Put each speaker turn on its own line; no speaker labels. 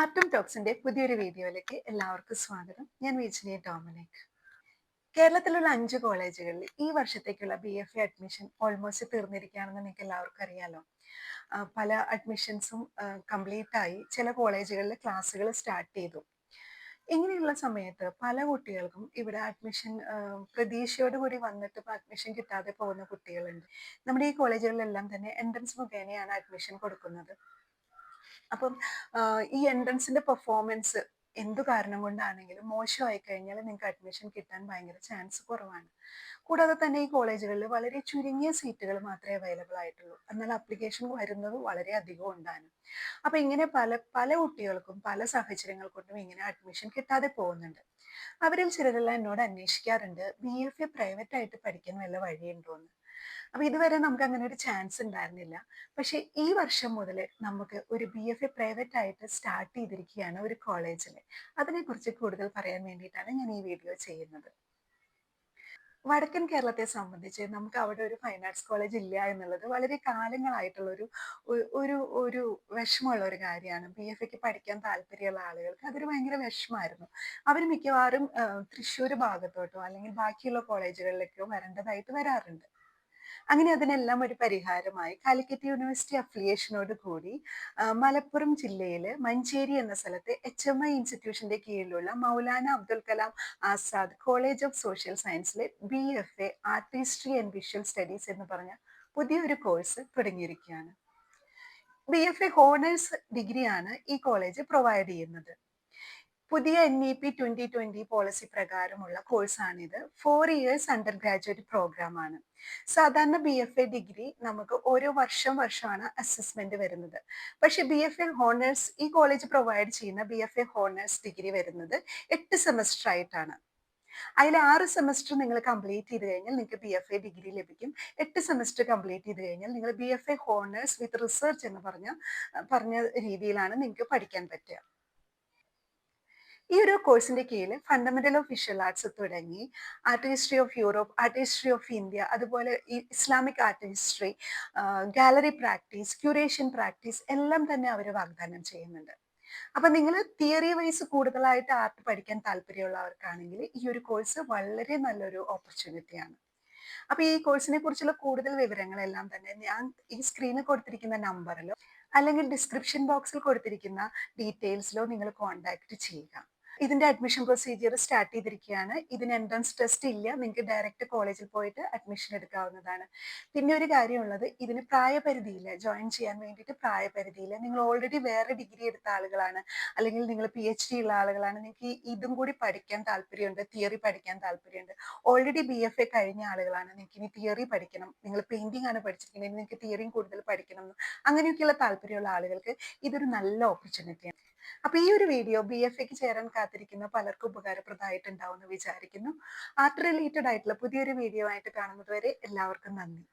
ആർട്ടും ടോക്സിന്റെ പുതിയൊരു വീഡിയോയിലേക്ക് എല്ലാവർക്കും സ്വാഗതം. ഞാൻ വിജിനി ഡോമിനിക് കേരളത്തിലുള്ള അഞ്ച് കോളേജുകളിൽ ഈ വർഷത്തേക്കുള്ള B F A admission almost തീർന്നിരിക്കുകയാണെന്ന് നിങ്ങൾക്ക് എല്ലാവർക്കും അറിയാലോ. പല അഡ്മിഷൻസും കംപ്ലീറ്റ് ആയി ചില കോളേജുകളിൽ ക്ലാസ്സുകൾ സ്റ്റാർട്ട് ചെയ്തു. ഇങ്ങനെയുള്ള സമയത്ത് പല കുട്ടികൾക്കും ഇവിടെ അഡ്മിഷൻ പ്രതീക്ഷയോട് കൂടി വന്നിട്ട് ഇപ്പോൾ അഡ്മിഷൻ കിട്ടാതെ പോകുന്ന കുട്ടികളുണ്ട്. നമ്മുടെ ഈ കോളേജുകളിലെല്ലാം തന്നെ എൻട്രൻസ് മുഖേനയാണ് അഡ്മിഷൻ കൊടുക്കുന്നത്. അപ്പം ഈ എൻട്രൻസിന്റെ പെർഫോമൻസ് എന്തു കാരണം കൊണ്ടാണെങ്കിലും മോശമായി കഴിഞ്ഞാൽ നിങ്ങൾക്ക് അഡ്മിഷൻ കിട്ടാൻ ഭയങ്കര ചാൻസ് കുറവാണ്. കൂടാതെ തന്നെ ഈ കോളേജുകളിൽ വളരെ ചുരുങ്ങിയ സീറ്റുകൾ മാത്രമേ അവൈലബിൾ ആയിട്ടുള്ളൂ. എന്നാൽ അപ്ലിക്കേഷൻ വരുന്നത് വളരെ അധികം ഉണ്ടാണ് അപ്പൊ ഇങ്ങനെ പല പല കുട്ടികൾക്കും പല സാഹചര്യങ്ങൾ കൊണ്ടും ഇങ്ങനെ അഡ്മിഷൻ കിട്ടാതെ പോകുന്നുണ്ട്. അവരിൽ ചിലരെല്ലാം എന്നോട് അന്വേഷിക്കാറുണ്ട് ബി എഫ് എ പ്രൈവറ്റ് ആയിട്ട് പഠിക്കാൻ വല്ല വഴിയുണ്ടോ എന്ന് അപ്പൊ ഇതുവരെ നമുക്ക് അങ്ങനെ ഒരു ചാൻസ് ഉണ്ടായിരുന്നില്ല. പക്ഷേ ഈ വർഷം മുതൽ നമുക്ക് ഒരു ബി എഫ് എ പ്രൈവറ്റ് ആയിട്ട് സ്റ്റാർട്ട് ചെയ്തിരിക്കുകയാണ് ഒരു കോളേജിൽ അതിനെക്കുറിച്ച് കൂടുതൽ പറയാൻ വേണ്ടിയിട്ടാണ് ഞാൻ ഈ വീഡിയോ ചെയ്യുന്നത്. വടക്കൻ കേരളത്തെ സംബന്ധിച്ച് നമുക്ക് അവിടെ ഒരു ഫൈൻ ആർട്സ് കോളേജ് ഇല്ല എന്നുള്ളത് വളരെ കാലങ്ങളായിട്ടുള്ള ഒരു ഒരു ഒരു വിഷമമുള്ള ഒരു കാര്യമാണ്. ബി എഫ് എക്ക് പഠിക്കാൻ താല്പര്യമുള്ള ആളുകൾക്ക് അതൊരു ഭയങ്കര വിഷമമായിരുന്നു. അവർ മിക്കവാറും തൃശ്ശൂർ ഭാഗത്തോട്ടോ അല്ലെങ്കിൽ ബാക്കിയുള്ള കോളേജുകളിലേക്കോ വരേണ്ടതായിട്ട് വരാറുണ്ട്. അങ്ങനെ അതിനെല്ലാം ഒരു പരിഹാരമായി കാലിക്കറ്റ് യൂണിവേഴ്സിറ്റി അഫിലിയേഷനോട് കൂടി മലപ്പുറം ജില്ലയിലെ മഞ്ചേരി എന്ന സ്ഥലത്തെ എച്ച് എം ഐ ഇൻസ്റ്റിറ്റ്യൂഷന്റെ കീഴിലുള്ള Maulana Abdul Kalam Azad college of social സയൻസിലെ B F A artistry and visual studies എന്ന് പറഞ്ഞ പുതിയൊരു കോഴ്സ് തുടങ്ങിയിരിക്കുകയാണ്. ബി എഫ് എ ഹോണേഴ്സ് ഡിഗ്രിയാണ് ഈ കോളേജ് പ്രൊവൈഡ് ചെയ്യുന്നത്. പുതിയ N E P twenty twenty policy പ്രകാരമുള്ള കോഴ്സാണിത് four years under graduate program ആണ്. സാധാരണ ബി എഫ് എ ഡിഗ്രി നമുക്ക് ഓരോ വർഷം വർഷമാണ് അസസ്മെന്റ് വരുന്നത്. പക്ഷെ ബി എഫ് എ ഹോണേഴ്സ് ഈ കോളേജ് പ്രൊവൈഡ് ചെയ്യുന്ന B F A honours degree വരുന്നത് എട്ട് സെമസ്റ്റർ ആയിട്ടാണ്. അതിൽ ആറ് സെമസ്റ്റർ നിങ്ങൾ കംപ്ലീറ്റ് ചെയ്ത് കഴിഞ്ഞാൽ നിങ്ങൾക്ക് ബി എഫ് എ ഡിഗ്രി ലഭിക്കും. എട്ട് സെമസ്റ്റർ കംപ്ലീറ്റ് ചെയ്ത് കഴിഞ്ഞാൽ നിങ്ങൾ B F A honours with research എന്ന് പറഞ്ഞ പറഞ്ഞ രീതിയിലാണ് നിങ്ങൾക്ക് പഠിക്കാൻ പറ്റുക. ഈ ഒരു കോഴ്സിന്റെ കീഴിൽ ഫണ്ടമെന്റൽ ഓഫ് വിഷ്വൽ ആർട്സ് തുടങ്ങി art history of Europe art history of India അതുപോലെ Islamic art history gallery practice curation practice എല്ലാം തന്നെ അവർ വാഗ്ദാനം ചെയ്യുന്നുണ്ട്. അപ്പൊ നിങ്ങൾ തിയറി വൈസ് കൂടുതലായിട്ട് ആർട്ട് പഠിക്കാൻ താല്പര്യമുള്ളവർക്കാണെങ്കിൽ ഈ ഒരു കോഴ്സ് വളരെ നല്ലൊരു ഓപ്പർച്യൂണിറ്റിയാണ് അപ്പൊ ഈ കോഴ്സിനെ കുറിച്ചുള്ള കൂടുതൽ വിവരങ്ങളെല്ലാം തന്നെ ഞാൻ ഈ സ്ക്രീനിൽ കൊടുത്തിരിക്കുന്ന നമ്പറിലോ അല്ലെങ്കിൽ ഡിസ്ക്രിപ്ഷൻ ബോക്സിൽ കൊടുത്തിരിക്കുന്ന ഡീറ്റെയിൽസിലോ നിങ്ങൾ കോൺടാക്ട് ചെയ്യുക. ഇതിന്റെ അഡ്മിഷൻ പ്രൊസീജിയർ സ്റ്റാർട്ട് ചെയ്തിരിക്കുകയാണ്. ഇതിന് എൻട്രൻസ് ടെസ്റ്റ് ഇല്ല. നിങ്ങൾക്ക് ഡയറക്റ്റ് കോളേജിൽ പോയിട്ട് അഡ്മിഷൻ എടുക്കാവുന്നതാണ്. പിന്നെ ഒരു കാര്യമുള്ളത് ഇതിന് പ്രായപരിധിയില്ല. ജോയിൻ ചെയ്യാൻ വേണ്ടിയിട്ട് പ്രായപരിധിയില്ല. നിങ്ങൾ ഓൾറെഡി വേറെ ഡിഗ്രി എടുത്ത ആളുകളാണ്. അല്ലെങ്കിൽ നിങ്ങൾ പി എച്ച് ഡി ഉള്ള ആളുകളാണ്. നിങ്ങൾക്ക് ഇതും കൂടി പഠിക്കാൻ താല്പര്യമുണ്ട്. തിയറി പഠിക്കാൻ താല്പര്യമുണ്ട്. ഓൾറെഡി ബി എഫ് എ കഴിഞ്ഞ ആളുകളാണ്. നിങ്ങൾക്ക് ഇനി തിയറി പഠിക്കണം. നിങ്ങൾ പെയിന്റിംഗ് ആണ് പഠിച്ചിരിക്കുന്നത്. നിങ്ങൾക്ക് തിയറിയും കൂടുതൽ പഠിക്കണം. അങ്ങനെയൊക്കെയുള്ള താല്പര്യമുള്ള ആളുകൾക്ക് ഇതൊരു നല്ല ഓപ്പർച്യൂണിറ്റിയാണ് അപ്പൊ ഈ ഒരു വീഡിയോ ബി എഫ് എക്ക് ചേരാൻ കാത്തിരിക്കുന്ന പലർക്കും ഉപകാരപ്രദമായിട്ടുണ്ടാവും എന്ന് വിചാരിക്കുന്നു. ആർട്ട് റിലേറ്റഡ് ആയിട്ടുള്ള പുതിയൊരു വീഡിയോ ആയിട്ട് കാണുന്നത് വരെ എല്ലാവർക്കും നന്ദി.